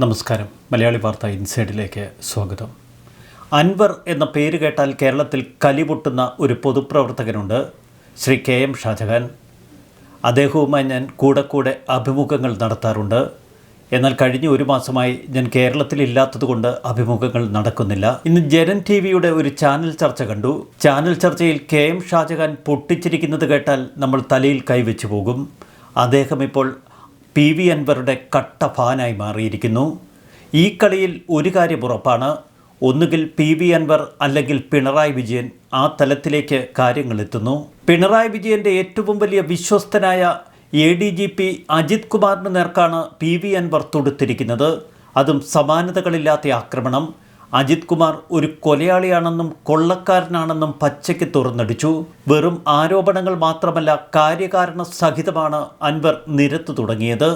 നമസ്കാരം. മലയാളി വാർത്ത ഇൻസൈഡിലേക്ക് സ്വാഗതം. അൻവർ എന്ന പേര് കേട്ടാൽ കേരളത്തിൽ കലിപൊട്ടുന്ന ഒരു പൊതുപ്രവർത്തകനുണ്ട്. Shri K M Shajahan. അദ്ദേഹവുമായി ഞാൻ കൂടെ കൂടെ അഭിമുഖങ്ങൾ നടത്താറുണ്ട്. എന്നാൽ കഴിഞ്ഞ ഒരു മാസമായി ഞാൻ കേരളത്തിലില്ലാത്തതുകൊണ്ട് അഭിമുഖങ്ങൾ നടക്കുന്നില്ല. ഇന്ന് ജനൻ ടി വിയുടെ ഒരു ചാനൽ ചർച്ച കണ്ടു. ചാനൽ ചർച്ചയിൽ കെ എം ഷാജഹാൻ പൊട്ടിച്ചിരിക്കുന്നത് കേട്ടാൽ നമ്മൾ തലയിൽ കൈവച്ചു പോകും. അദ്ദേഹം ഇപ്പോൾ പി വി അൻവറുടെ കട്ട ഫാനായി മാറിയിരിക്കുന്നു. ഈ കളിയിൽ ഒരു കാര്യം ഉറപ്പാണ്. ഒന്നുകിൽ പി വി അൻവർ അല്ലെങ്കിൽ പിണറായി വിജയൻ ആ തലത്തിലേക്ക് കാര്യങ്ങൾ എത്തുന്നു. പിണറായി വിജയന്റെ ഏറ്റവും വലിയ വിശ്വസ്തനായ A D G P Ajith കുമാറിന് നേർക്കാണ് പി വി അൻവർ തൊടുത്തിരിക്കുന്നത്. അതും സമാനതകളില്ലാത്ത ആക്രമണം. അജിത് കുമാർ ഒരു കൊലയാളിയാണെന്നും കൊള്ളക്കാരനാണെന്നും പച്ചയ്ക്ക് തുറന്നടിച്ചു. വെറും ആരോപണങ്ങൾ മാത്രമല്ല കാര്യകാരണ സഹിതമാണ് അൻവർ നിരത്തു തുടങ്ങിയത്.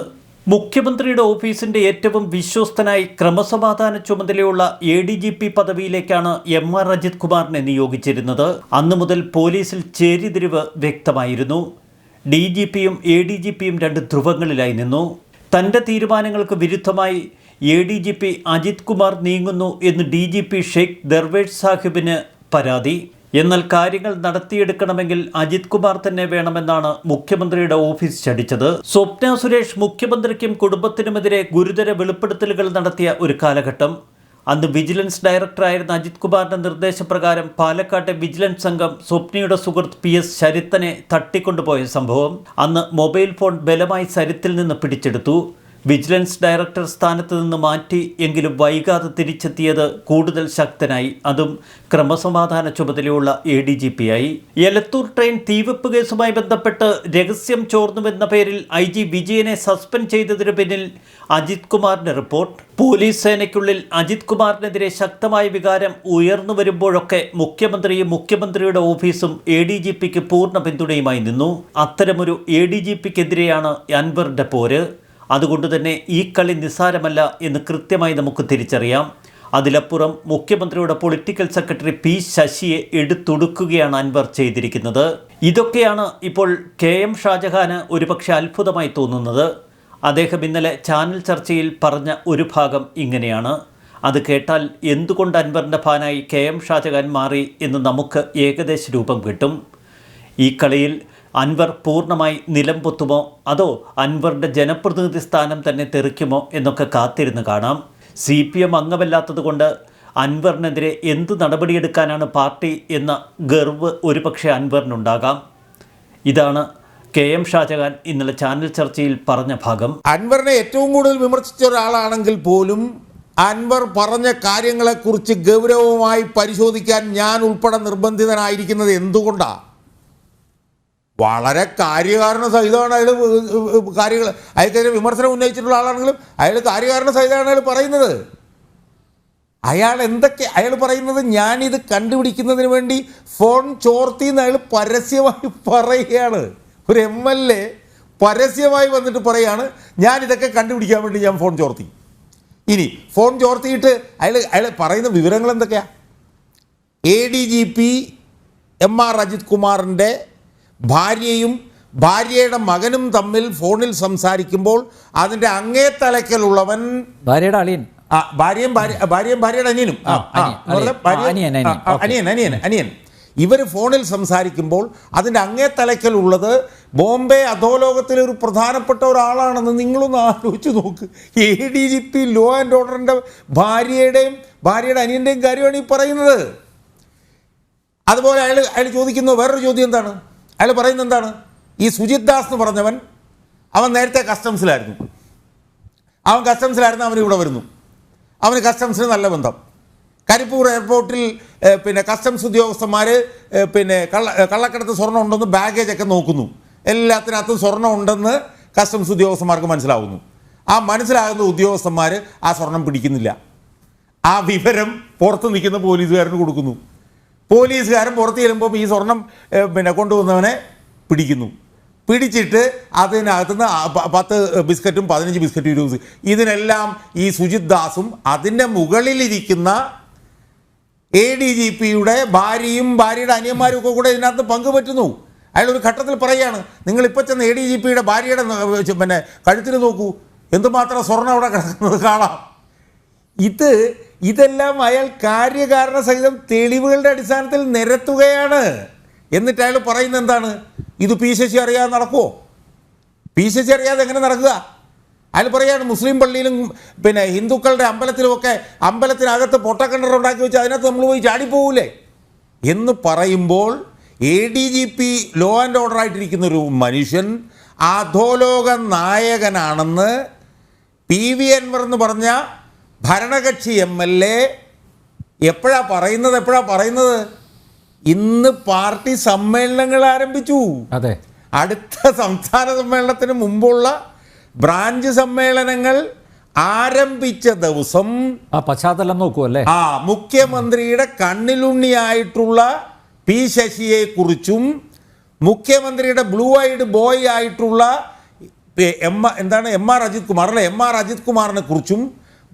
മുഖ്യമന്ത്രിയുടെ ഓഫീസിന്റെ ഏറ്റവും വിശ്വസ്തനായി ക്രമസമാധാന ചുമതലയുള്ള എ ഡി ജി പി പദവിയിലേക്കാണ് എം ആർ അജിത് കുമാറിനെ നിയോഗിച്ചിരുന്നത്. അന്നു മുതൽ പോലീസിൽ ചേരിതിരിവ് വ്യക്തമായിരുന്നു. ഡി ജി പിയും എ ഡി ജി പിയും രണ്ട് ധ്രുവങ്ങളിലായി നിന്നു. തന്റെ തീരുമാനങ്ങൾക്ക് വിരുദ്ധമായി A D G P Ajith Kumar നീങ്ങുന്നു എന്ന് D G P Sheikh Darvesh സാഹിബിന് പരാതി. എന്നാൽ കാര്യങ്ങൾ നടത്തിയെടുക്കണമെങ്കിൽ അജിത് കുമാർ തന്നെ വേണമെന്നാണ് മുഖ്യമന്ത്രിയുടെ ഓഫീസ് ചടിച്ചത്. സ്വപ്ന സുരേഷ് മുഖ്യമന്ത്രിക്കും കുടുംബത്തിനുമെതിരെ ഗുരുതര വെളിപ്പെടുത്തലുകൾ നടത്തിയ ഒരു കാലഘട്ടം. അന്ന് വിജിലൻസ് ഡയറക്ടറായിരുന്ന അജിത് കുമാറിന്റെ നിർദ്ദേശപ്രകാരം പാലക്കാട്ടെ വിജിലൻസ് സംഘം സ്വപ്നയുടെ സുഹൃത്ത് പി എസ് ശരിത്തനെ തട്ടിക്കൊണ്ടുപോയ സംഭവം. അന്ന് മൊബൈൽ ഫോൺ ബലമായി സരിത്തിൽ നിന്ന് പിടിച്ചെടുത്തു. വിജിലൻസ് ഡയറക്ടർ സ്ഥാനത്ത് നിന്ന് മാറ്റി എങ്കിലും വൈകാതെ തിരിച്ചെത്തിയത് കൂടുതൽ ശക്തനായി. അതും ക്രമസമാധാന ചുമതലയുള്ള എ ഡി ജി പി ആയി. എലത്തൂർ ട്രെയിൻ തീവെപ്പ് കേസുമായി ബന്ധപ്പെട്ട് രഹസ്യം ചോർന്നുവെന്ന പേരിൽ ഐ ജി വിജയനെ സസ്പെൻഡ് ചെയ്തതിനു പിന്നിൽ അജിത് കുമാറിന്റെ റിപ്പോർട്ട്. പോലീസ് സേനയ്ക്കുള്ളിൽ അജിത് കുമാറിനെതിരെ ശക്തമായ വികാരം ഉയർന്നു വരുമ്പോഴൊക്കെ മുഖ്യമന്ത്രിയും മുഖ്യമന്ത്രിയുടെ ഓഫീസും എ ഡി ജി പിക്ക് പൂർണ പിന്തുണയുമായി നിന്നു. അത്തരമൊരു എ ഡി ജി പിക്കെതിരെയാണ് അൻവറിന്റെ പോര്. അതുകൊണ്ട് തന്നെ ഈ കളി നിസ്സാരമല്ല എന്ന് കൃത്യമായി നമുക്ക് തിരിച്ചറിയാം. അതിലപ്പുറം മുഖ്യമന്ത്രിയുടെ പൊളിറ്റിക്കൽ സെക്രട്ടറി പി ശശിയെ എടുത്തൊടുക്കുകയാണ് അൻവർ ചെയ്തിരിക്കുന്നത്. ഇതൊക്കെയാണ് ഇപ്പോൾ കെ എം ഷാജഹാന് ഒരുപക്ഷെ അത്ഭുതമായി തോന്നുന്നത്. അദ്ദേഹം ഇന്നലെ ചാനൽ ചർച്ചയിൽ പറഞ്ഞ ഒരു ഭാഗം ഇങ്ങനെയാണ്. അത് കേട്ടാൽ എന്തുകൊണ്ട് അൻവറിന്റെ ഫാനായി കെ എം ഷാജഹാൻ മാറി എന്ന് നമുക്ക് ഏകദേശ രൂപം കിട്ടും. ഈ കളിയിൽ അൻവർ പൂർണമായി നിലംപൊത്തുമോ? അതോ അൻവറിന്റെ ജനപ്രതിനിധി സ്ഥാനം തന്നെ തെറിക്കുമോ എന്നൊക്കെ കാത്തിരുന്ന് കാണാം. സി പി എം അംഗമല്ലാത്തതുകൊണ്ട് അൻവറിനെതിരെ എന്ത് നടപടിയെടുക്കാനാണ് പാർട്ടി എന്ന ഗർവ് ഒരുപക്ഷെ അൻവറിനുണ്ടാകാം. ഇതാണ് കെ എം ഷാജഹാൻ ഇന്നലെ ചാനൽ ചർച്ചയിൽ പറഞ്ഞ ഭാഗം. അൻവറിനെ ഏറ്റവും കൂടുതൽ വിമർശിച്ച ഒരാളാണെങ്കിൽ പോലും അൻവർ പറഞ്ഞ കാര്യങ്ങളെക്കുറിച്ച് ഗൗരവമായി പരിശോധിക്കാൻ ഞാൻ ഉൾപ്പെടെ നിർബന്ധിതനായിരിക്കുന്നത് എന്തുകൊണ്ടാണ് വളരെ കാര്യകാരണ സഹിതമാണ് അയാൾ കാര്യങ്ങൾ അയാൾക്കെതിരെ വിമർശനം ഉന്നയിച്ചിട്ടുള്ള ആളാണെങ്കിലും അയാൾ കാര്യകാരണ സഹിതമാണ് അയാൾ പറയുന്നത്. അയാൾ എന്തൊക്കെ അയാൾ പറയുന്നത് ഞാനിത് കണ്ടുപിടിക്കുന്നതിന് വേണ്ടി ഫോൺ ചോർത്തി എന്ന് അയാൾ പരസ്യമായി പറയുകയാണ്. ഒരു എം എൽ എ പരസ്യമായി വന്നിട്ട് പറയാണ് ഞാനിതൊക്കെ കണ്ടുപിടിക്കാൻ വേണ്ടി ഞാൻ ഫോൺ ചോർത്തി. ഇനി ഫോൺ ചോർത്തിയിട്ട് അയാൾ അയാൾ പറയുന്ന വിവരങ്ങൾ എന്തൊക്കെയാണ് A D G P M R Ajith കുമാറിന്റെ ഭാര്യയും ഭാര്യയുടെ മകനും തമ്മിൽ ഫോണിൽ സംസാരിക്കുമ്പോൾ അതിന്റെ അങ്ങേ തലയ്ക്കലുള്ളവൻ ഭാര്യയുടെ അളിയൻ. ആ ഭാര്യയും ഭാര്യ ഭാര്യയും ഭാര്യയുടെ അനിയനും. അനിയൻ, അനിയൻ. അനിയൻ, ഇവർ ഫോണിൽ സംസാരിക്കുമ്പോൾ അതിന്റെ അങ്ങേ തലയ്ക്കലുള്ളത് ബോംബെ അധോലോകത്തിലെ ഒരു പ്രധാനപ്പെട്ട ഒരാളാണെന്ന് നിങ്ങളൊന്ന് ആലോചിച്ച് നോക്ക്. A D G P law and ഓർഡറിന്റെ ഭാര്യയുടെയും ഭാര്യയുടെ അനിയന്റെയും കാര്യമാണ് ഈ പറയുന്നത്. അതുപോലെ അയാൾ അയാൾ ചോദിക്കുന്ന വേറൊരു ചോദ്യം എന്താണ്? അയാൾ പറയുന്നത് എന്താണ്? ഈ സുജിത് ദാസ് എന്ന് പറഞ്ഞവൻ അവൻ നേരത്തെ കസ്റ്റംസിലായിരുന്നു അവൻ കസ്റ്റംസിലായിരുന്നു അവൻ ഇവിടെ വരുന്നു. അവന് കസ്റ്റംസിന് നല്ല ബന്ധം. കരിപ്പൂർ എയർപോർട്ടിൽ പിന്നെ കസ്റ്റംസ് ഉദ്യോഗസ്ഥന്മാർ പിന്നെ കള്ള കള്ളക്കടത്ത് സ്വർണം ഉണ്ടെന്ന് ബാഗേജ് ഒക്കെ നോക്കുന്നു. എല്ലാത്തിനകത്തും സ്വർണം ഉണ്ടെന്ന് കസ്റ്റംസ് ഉദ്യോഗസ്ഥന്മാർക്ക് മനസ്സിലാവുന്നു. ആ മനസ്സിലാകുന്ന ഉദ്യോഗസ്ഥന്മാർ ആ സ്വർണം പിടിക്കുന്നില്ല. ആ വിവരം പുറത്ത് നിൽക്കുന്ന പോലീസുകാരന് കൊടുക്കുന്നു. പോലീസുകാരൻ പുറത്ത് ചെല്ലുമ്പോൾ ഈ സ്വർണം പിന്നെ കൊണ്ടുവന്നവനെ പിടിക്കുന്നു. പിടിച്ചിട്ട് അതിനകത്തുനിന്ന് പത്ത് ബിസ്ക്കറ്റും പതിനഞ്ച് ബിസ്ക്കറ്റും ഇരുപത് ഇതിനെല്ലാം ഈ സുജിത് ദാസും അതിന്റെ മുകളിലിരിക്കുന്ന എ ഡി ജി പിയുടെ ഭാര്യയും ഭാര്യയുടെ അനിയന്മാരും ഒക്കെ കൂടെ ഇതിനകത്ത് പങ്കുപറ്റുന്നു. അയാൾ ഒരു ഘട്ടത്തിൽ പറയുകയാണ് നിങ്ങൾ ഇപ്പം ചെന്ന് എ ഡി ജി പിയുടെ ഭാര്യയുടെ പിന്നെ കഴുത്തിൽ നോക്കൂ. എന്തുമാത്രം സ്വർണം അവിടെ കിടക്കുന്നത് കാണാം? ഇത് ഇതെല്ലാം അയാൾ കാര്യകാരണ സഹിതം തെളിവുകളുടെ അടിസ്ഥാനത്തിൽ നിരത്തുകയാണ്. എന്നിട്ട് അയാൾ പറയുന്നത് എന്താണ്? ഇത് പി ശശി അറിയാതെ നടക്കുമോ പി ശശി അറിയാതെ എങ്ങനെ നടക്കുക? അയാൾ പറയാണ് മുസ്ലിം പള്ളിയിലും പിന്നെ ഹിന്ദുക്കളുടെ അമ്പലത്തിലുമൊക്കെ അമ്പലത്തിനകത്ത് പൊട്ടക്കിണർ ഉണ്ടാക്കി വെച്ച് അതിനകത്ത് നമ്മൾ പോയി ചാടിപ്പോവില്ലേ എന്ന് പറയുമ്പോൾ A D G P law and order ആയിട്ടിരിക്കുന്ന ഒരു മനുഷ്യൻ അധോലോക നായകനാണെന്ന് പി വി അൻവർ എന്ന് പറഞ്ഞ ഭരണകക്ഷി എം എൽ എ എപ്പോഴാ പറയുന്നത് എപ്പോഴാ പറയുന്നത്? ഇന്ന് പാർട്ടി സമ്മേളനങ്ങൾ ആരംഭിച്ചു. അതെ. അടുത്ത സംസ്ഥാന സമ്മേളനത്തിന് മുമ്പുള്ള ബ്രാഞ്ച് സമ്മേളനങ്ങൾ ആരംഭിച്ച ദിവസം ആ പശ്ചാത്തലം നോക്കൂ അല്ലേ? ആ മുഖ്യമന്ത്രിയുടെ കണ്ണിലുണ്ണിയായിട്ടുള്ള പി ശശിയെ കുറിച്ചും മുഖ്യമന്ത്രിയുടെ ബ്ലൂ ഐഡ് ബോയ് ആയിട്ടുള്ള എം എന്താണ് എം ആർ അജിത് കുമാർ അല്ലെ? എം ആർ അജിത് കുമാറിനെ കുറിച്ചും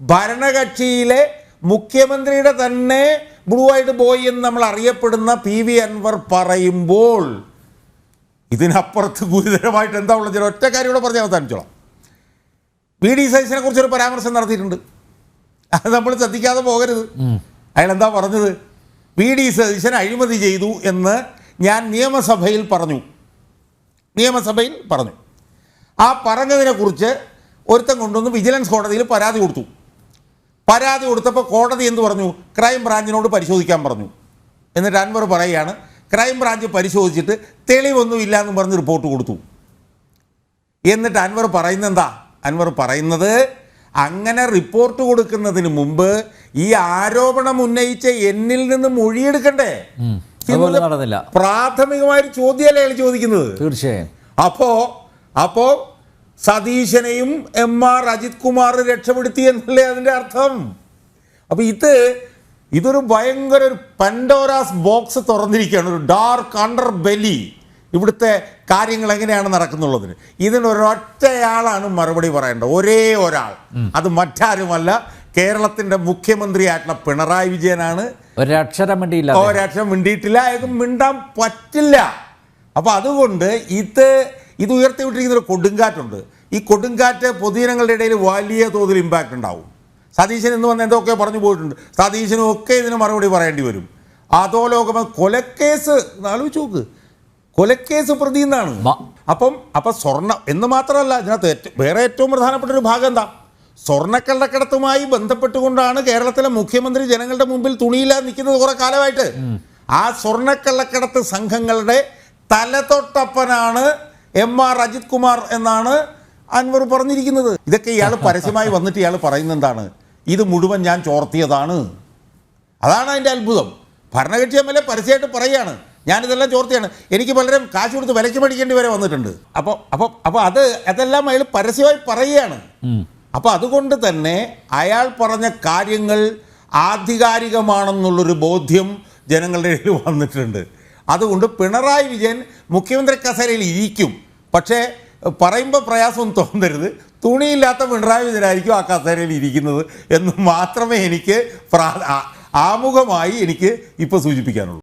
ഭരണകക്ഷിയിലെ മുഖ്യമന്ത്രിയുടെ തന്നെ ബ്ലൂ ഐഡ് ബോയ് എന്ന് നമ്മൾ അറിയപ്പെടുന്ന പി വി അൻവർ പറയുമ്പോൾ ഇതിനപ്പുറത്ത് ഗുരുതരമായിട്ട് എന്താ ഉള്ളത്? ചില ഒറ്റ കാര്യം കൂടെ പറഞ്ഞ് അവസാനിച്ചോളാം. വി ഡി സതീശനെ കുറിച്ചൊരു പരാമർശം നടത്തിയിട്ടുണ്ട്. അത് നമ്മൾ ശ്രദ്ധിക്കാതെ പോകരുത്. അയാൾ എന്താ പറഞ്ഞത്? വി ഡി സതീശൻ അഴിമതി ചെയ്തു എന്ന് ഞാൻ നിയമസഭയിൽ പറഞ്ഞു. നിയമസഭയിൽ പറഞ്ഞു. ആ പറഞ്ഞതിനെക്കുറിച്ച് ഒരുത്തൻ കൊണ്ടുവന്ന് വിജിലൻസ് കോടതിയിൽ പരാതി കൊടുത്തു. പരാതി കൊടുത്തപ്പോൾ കോടതി എന്ത് പറഞ്ഞു? ക്രൈം ബ്രാഞ്ചിനോട് പരിശോധിക്കാൻ പറഞ്ഞു. എന്നിട്ട് അൻവർ പറയുകയാണ് ക്രൈം ബ്രാഞ്ച് പരിശോധിച്ചിട്ട് തെളിവൊന്നുമില്ല എന്ന് പറഞ്ഞ് റിപ്പോർട്ട് കൊടുത്തു. എന്നിട്ട് അൻവർ പറയുന്നത് എന്താ അൻവർ പറയുന്നത് അങ്ങനെ റിപ്പോർട്ട് കൊടുക്കുന്നതിന് മുമ്പ് ഈ ആരോപണം ഉന്നയിച്ച എന്നിൽ നിന്ന് മൊഴിയെടുക്കണ്ടേ? പ്രാഥമികമായൊരു ചോദ്യമല്ലേ ചോദിക്കുന്നത്? തീർച്ചയായും. അപ്പോ അപ്പോ സതീശനെയും എം ആർ അജിത് കുമാർ രക്ഷപ്പെടുത്തി എന്നല്ലേ അതിന്റെ അർത്ഥം? അപ്പൊ ഇത് ഇതൊരു ഭയങ്കര ഒരു പൻഡോറാസ് ബോക്സ് തുറന്നിരിക്കുകയാണ് ഒരു ഡാർക്ക് അണ്ടർ ബെലി ഇവിടുത്തെ കാര്യങ്ങൾ എങ്ങനെയാണ് നടക്കുന്നുള്ളതിന്. ഇതിന് ഒരൊറ്റയാളാണ് മറുപടി പറയേണ്ടത്. ഒരേ ഒരാൾ. അത് മറ്റാരുമല്ല. കേരളത്തിന്റെ മുഖ്യമന്ത്രി മുഖ്യമന്ത്രിയായിട്ടുള്ള പിണറായി വിജയനാണ്. ഒരക്ഷരം മിണ്ടിയില്ല ഒരക്ഷരം മിണ്ടിയിട്ടില്ല. അയാൾക്ക് മിണ്ടാൻ പറ്റില്ല. അപ്പോൾ അതുകൊണ്ട് ഇത് ഇത് ഉയർത്തിവിട്ടിരിക്കുന്ന ഒരു കൊടുങ്കാറ്റുണ്ട്. ഈ കൊടുങ്കാറ്റ് പൊതുജനങ്ങളുടെ ഇടയിൽ വലിയ തോതിൽ ഇമ്പാക്റ്റ് ഉണ്ടാവും. സതീശൻ എന്ന് വന്ന് എന്തൊക്കെ പറഞ്ഞു പോയിട്ടുണ്ട്. സതീശനും ഒക്കെ ഇതിന് മറുപടി പറയേണ്ടി വരും. അതോ ലോകം കൊലക്കേസ് ആലോചിച്ച് നോക്ക്. കൊലക്കേസ് പ്രതി എന്നാണ്. അപ്പം അപ്പം സ്വർണ എന്ന് മാത്രമല്ല ഇതിനകത്ത് ഏറ്റവും വേറെ ഏറ്റവും പ്രധാനപ്പെട്ട ഒരു ഭാഗം എന്താ? സ്വർണക്കള്ളക്കടത്തുമായി ബന്ധപ്പെട്ടുകൊണ്ടാണ് കേരളത്തിലെ മുഖ്യമന്ത്രി ജനങ്ങളുടെ മുമ്പിൽ തുണിയില്ലാതെ നിൽക്കുന്നത് കുറെ കാലമായിട്ട്. ആ സ്വർണക്കള്ളക്കടത്ത് സംഘങ്ങളുടെ തലതൊട്ടപ്പനാണ് എം ആർ അജിത് കുമാർ എന്നാണ് അൻവർ പറഞ്ഞിരിക്കുന്നത്. ഇതൊക്കെ ഇയാൾ പരസ്യമായി വന്നിട്ട് ഇയാൾ പറയുന്നത് എന്താണ്? ഇത് മുഴുവൻ ഞാൻ ചോർത്തിയതാണ്. അതാണ് അതിന്റെ അത്ഭുതം. ഭരണകക്ഷി എം എൽ എ പരസ്യമായിട്ട് പറയുകയാണ്. ഞാനിതെല്ലാം ചോർത്തിയാണ്. എനിക്ക് പലരും കാശ് കൊടുത്ത് വിലയ്ക്ക് മേടിക്കേണ്ടി വരെ വന്നിട്ടുണ്ട്. അപ്പോൾ അപ്പോൾ അപ്പോൾ അത് അതെല്ലാം അയാൾ പരസ്യമായി പറയുകയാണ്. അപ്പോൾ അതുകൊണ്ട് തന്നെ അയാൾ പറഞ്ഞ കാര്യങ്ങൾ ആധികാരികമാണെന്നുള്ളൊരു ബോധ്യം ജനങ്ങളുടെ ഇടയിൽ വന്നിട്ടുണ്ട്. അതുകൊണ്ട് പിണറായി വിജയൻ മുഖ്യമന്ത്രി കസേരയിൽ ഇരിക്കും. പക്ഷേ പറയുമ്പോൾ പ്രയാസമൊന്നും തോന്നരുത്. തുണിയില്ലാത്ത പിണറായി വിജയനായിരിക്കും ആ കസേരയിൽ ഇരിക്കുന്നത് എന്ന് മാത്രമേ എനിക്ക് ആമുഖമായി എനിക്ക് ഇപ്പോൾ സൂചിപ്പിക്കാനുള്ളൂ.